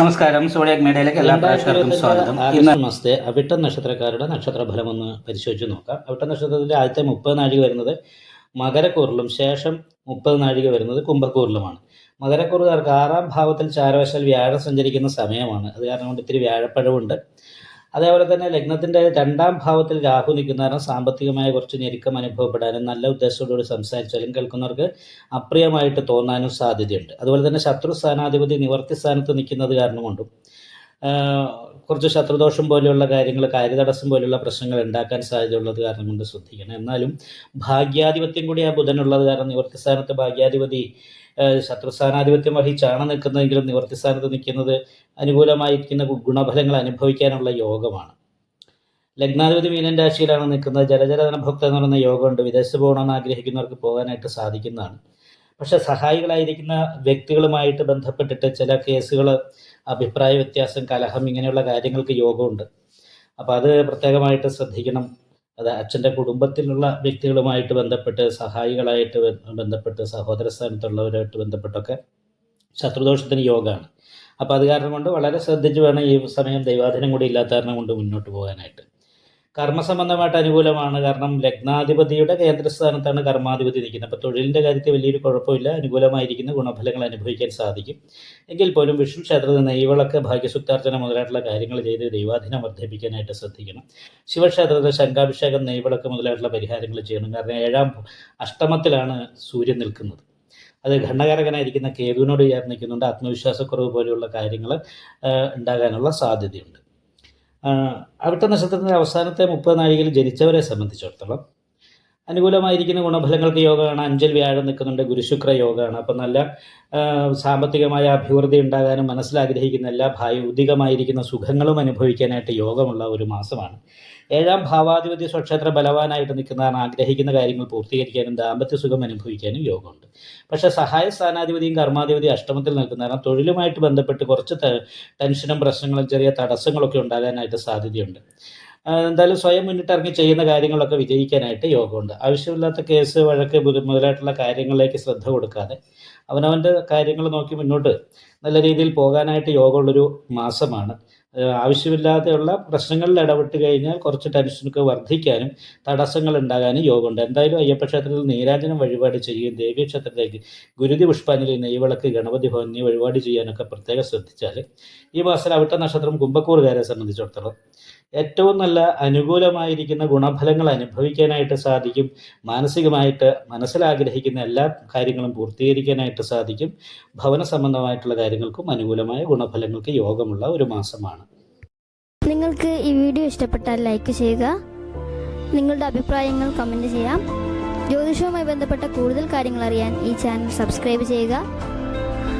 നമസ്കാരം. സോഡിയാക് മീഡിയയിലേക്ക് എല്ലാ പ്രേക്ഷകർക്കും സ്വാഗതം. ഇന്ന് ഇന്ന് മാസത്തെ അവിട്ട നക്ഷത്രക്കാരുടെ നക്ഷത്രഫലം ഒന്ന് പരിശോധിച്ച് നോക്കാം. അവിട്ട നക്ഷത്രത്തിന്റെ ആദ്യത്തെ മുപ്പത് നാഴിക വരുന്നത് മകരക്കൂറിലും ശേഷം മുപ്പത് നാഴിക വരുന്നത് കുംഭക്കൂറിലുമാണ്. മകരക്കൂറുകാർക്ക് ആറാം ഭാവത്തിൽ ചാരവശാൽ വ്യാഴം സഞ്ചരിക്കുന്ന സമയമാണ്. അത് കാരണം കൊണ്ട് ഇത്തിരി വ്യാഴപ്പഴവുണ്ട്. അതേപോലെ തന്നെ ലഗ്നത്തിന്റെ രണ്ടാം ഭാവത്തിൽ രാഹു നിൽക്കുന്ന കാരണം സാമ്പത്തികമായ കുറച്ച് ഞെരുക്കം അനുഭവപ്പെടാനും നല്ല ഉദ്ദേശത്തോടുകൂടി സംസാരിച്ചാലും കേൾക്കുന്നവർക്ക് അപ്രിയമായിട്ട് തോന്നാനും സാധ്യതയുണ്ട്. അതുപോലെ തന്നെ ശത്രു സ്ഥാനാധിപതി നിവർത്തി സ്ഥാനത്ത് നിൽക്കുന്നത് കാരണം കൊണ്ടും കുറച്ച് ശത്രുദോഷം പോലെയുള്ള കാര്യങ്ങൾ കാര്യതടസ്സം പോലെയുള്ള പ്രശ്നങ്ങൾ ഉണ്ടാക്കാൻ സാധ്യതയുള്ളത് കാരണം കൊണ്ട് ശ്രദ്ധിക്കണം. എന്നാലും ഭാഗ്യാധിപത്യം കൂടി ആ ബുധനുള്ളത് കാരണം നിവർത്തി സ്ഥാനത്ത് ഭാഗ്യാധിപതി ശത്രുസ്ഥാനാധിപത്യം ശത്രു സ്ഥാനാധിപത്യം വഹിച്ചാണ് നിൽക്കുന്നതെങ്കിലും നിവർത്തി സ്ഥാനത്ത് നിൽക്കുന്നത് അനുകൂലമായിരിക്കുന്ന ഗുണഫലങ്ങൾ അനുഭവിക്കാനുള്ള യോഗമാണ്. ലഗ്നാധിപതി മീനൻ രാശിയിലാണ് നിൽക്കുന്നത്. ജലജലധനഭോക്ത എന്ന് പറയുന്ന യോഗമുണ്ട്. വിദേശത്ത് പോകണമെന്ന് ആഗ്രഹിക്കുന്നവർക്ക് പോകാനായിട്ട് സാധിക്കുന്നതാണ്. പക്ഷെ സഹായികളായിരിക്കുന്ന വ്യക്തികളുമായിട്ട് ബന്ധപ്പെട്ടിട്ട് ചില കേസുകൾ അഭിപ്രായ വ്യത്യാസം കലഹം ഇങ്ങനെയുള്ള കാര്യങ്ങൾക്ക് യോഗമുണ്ട്. അപ്പോൾ അത് പ്രത്യേകമായിട്ട് ശ്രദ്ധിക്കണം. അത് അച്ഛന്റെ കുടുംബത്തിലുള്ള വ്യക്തികളുമായിട്ട് ബന്ധപ്പെട്ട് സഹായികളായിട്ട് ബന്ധപ്പെട്ട് സഹോദര സ്ഥാനത്തുള്ളവരായിട്ട് ബന്ധപ്പെട്ടൊക്കെ ശത്രുദോഷത്തിന് യോഗമാണ്. അപ്പോൾ അത് കാരണം കൊണ്ട് വളരെ ശ്രദ്ധിച്ച് വേണം ഈ സമയം ദൈവാധീനം കൂടി ഇല്ലാത്ത കാരണം കൊണ്ട് മുന്നോട്ട് പോകാനായിട്ട്. കർമ്മസംബന്ധമായിട്ട് അനുകൂലമാണ്. കാരണം ലഗ്നാധിപതിയുടെ കേന്ദ്രസ്ഥാനത്താണ് കർമാധിപതി നിൽക്കുന്നത് അപ്പോൾ തൊഴിലിന്റെ കാര്യത്തിൽ വലിയൊരു കുഴപ്പമില്ല. അനുകൂലമായിരിക്കുന്ന ഗുണഫലങ്ങൾ അനുഭവിക്കാൻ സാധിക്കും. എങ്കിൽ പോലും വിഷ്ണു ക്ഷേത്രത്തിൽ നെയ്വിളക്ക് ഭാഗ്യസുക്താർച്ചന മുതലായിട്ടുള്ള കാര്യങ്ങൾ ചെയ്ത് ദൈവാധീനം വർദ്ധിപ്പിക്കാനായിട്ട് ശ്രദ്ധിക്കണം. ശിവക്ഷേത്രത്തിൽ ശംഖാഭിഷേകം നെയ്വിളക്ക് മുതലായിട്ടുള്ള പരിഹാരങ്ങൾ ചെയ്യണം. കാരണം ഏഴാം അഷ്ടമത്തിലാണ് സൂര്യൻ നിൽക്കുന്നത്. അത് ഘണ്ണകാരകനായിരിക്കുന്ന കേതുവിനോട് ചേർന്ന് ആത്മവിശ്വാസക്കുറവ് പോലെയുള്ള കാര്യങ്ങൾ ഉണ്ടാകാനുള്ള സാധ്യതയുണ്ട്. അവിട്ട നക്ഷത്രത്തിന്റെ അവസാനത്തെ മുപ്പത് നാഴികയിൽ ജനിച്ചവരെ സംബന്ധിച്ചിടത്തോളം അനുകൂലമായിരിക്കുന്ന ഗുണഫലങ്ങൾക്ക് യോഗമാണ് അഞ്ചൽ വ്യാഴം നിൽക്കുന്നുണ്ട് ഗുരുശുക്ര യോഗമാണ് അപ്പം നല്ല സാമ്പത്തികമായ അഭിവൃദ്ധി ഉണ്ടാകാനും മനസ്സിലാഗ്രഹിക്കുന്ന എല്ലാ ഭൗതികമായിരിക്കുന്ന സുഖങ്ങളും അനുഭവിക്കാനായിട്ട് യോഗമുള്ള ഒരു മാസമാണ്. ഏഴാം ഭാവാധിപതി സ്വക്ഷേത്ര ബലവാനായിട്ട് നിൽക്കുന്നതാണ് ആഗ്രഹിക്കുന്ന കാര്യങ്ങൾ പൂർത്തീകരിക്കാനും ദാമ്പത്യ സുഖം അനുഭവിക്കാനും യോഗമുണ്ട്. പക്ഷേ സഹായ സ്ഥാനാധിപതിയും കർമാധിപതി അഷ്ടമത്തിൽ നിൽക്കുന്നതാണ്. തൊഴിലുമായിട്ട് ബന്ധപ്പെട്ട് കുറച്ച് ടെൻഷനും പ്രശ്നങ്ങളും ചെറിയ തടസ്സങ്ങളൊക്കെ ഉണ്ടാകാനായിട്ട് സാധ്യതയുണ്ട്. എന്തായാലും സ്വയം മുന്നിട്ടിറങ്ങി ചെയ്യുന്ന കാര്യങ്ങളൊക്കെ വിജയിക്കാനായിട്ട് യോഗമുണ്ട്. ആവശ്യമില്ലാത്ത കേസ് വഴക്ക് മുത- മുതലായിട്ടുള്ള കാര്യങ്ങളിലേക്ക് ശ്രദ്ധ കൊടുക്കാതെ അവനവന്റെ കാര്യങ്ങൾ നോക്കി മുന്നോട്ട് നല്ല രീതിയിൽ പോകാനായിട്ട് യോഗമുള്ളൊരു മാസമാണ്. ആവശ്യമില്ലാതെയുള്ള പ്രശ്നങ്ങളിൽ ഇടപെട്ട് കഴിഞ്ഞാൽ കുറച്ച് ടെൻഷനൊക്കെ വർദ്ധിക്കാനും തടസ്സങ്ങൾ ഉണ്ടാകാനും യോഗമുണ്ട്. എന്തായാലും അയ്യപ്പ ക്ഷേത്രത്തിൽ വഴിപാട് ചെയ്യുകയും ദേവീ ക്ഷേത്രത്തിലേക്ക് ഗുരുതി പുഷ്പാഞ്ജലി നെയ്വിളക്ക് ഗണപതി ഭവനി വഴിപാട് ചെയ്യാനൊക്കെ പ്രത്യേകം ശ്രദ്ധിച്ചാൽ ഈ മാസം അവിട്ട നക്ഷത്രം കുംഭക്കൂറുകാരെ സംബന്ധിച്ചിടത്തോളം ഏറ്റവും നല്ല അനുകൂലമായിരിക്കുന്ന ഗുണഫലങ്ങൾ അനുഭവിക്കാനായിട്ട് സാധിക്കും. മാനസികമായിട്ട് മനസ്സിലാഗ്രഹിക്കുന്ന എല്ലാ കാര്യങ്ങളും പൂർത്തീകരിക്കാനായിട്ട് സാധിക്കും. ഭവന സംബന്ധമായിട്ടുള്ള കാര്യങ്ങൾക്കും അനുകൂലമായ ഗുണഫലങ്ങൾക്ക് യോഗമുള്ള ഒരു മാസമാണ്. നിങ്ങൾക്ക് ഈ വീഡിയോ ഇഷ്ടപ്പെട്ടാൽ ലൈക്ക് ചെയ്യുക. നിങ്ങളുടെ അഭിപ്രായങ്ങൾ കമന്റ് ചെയ്യാം. ജ്യോതിഷവുമായി ബന്ധപ്പെട്ട കൂടുതൽ കാര്യങ്ങൾ അറിയാൻ ഈ ചാനൽ സബ്സ്ക്രൈബ് ചെയ്യുക.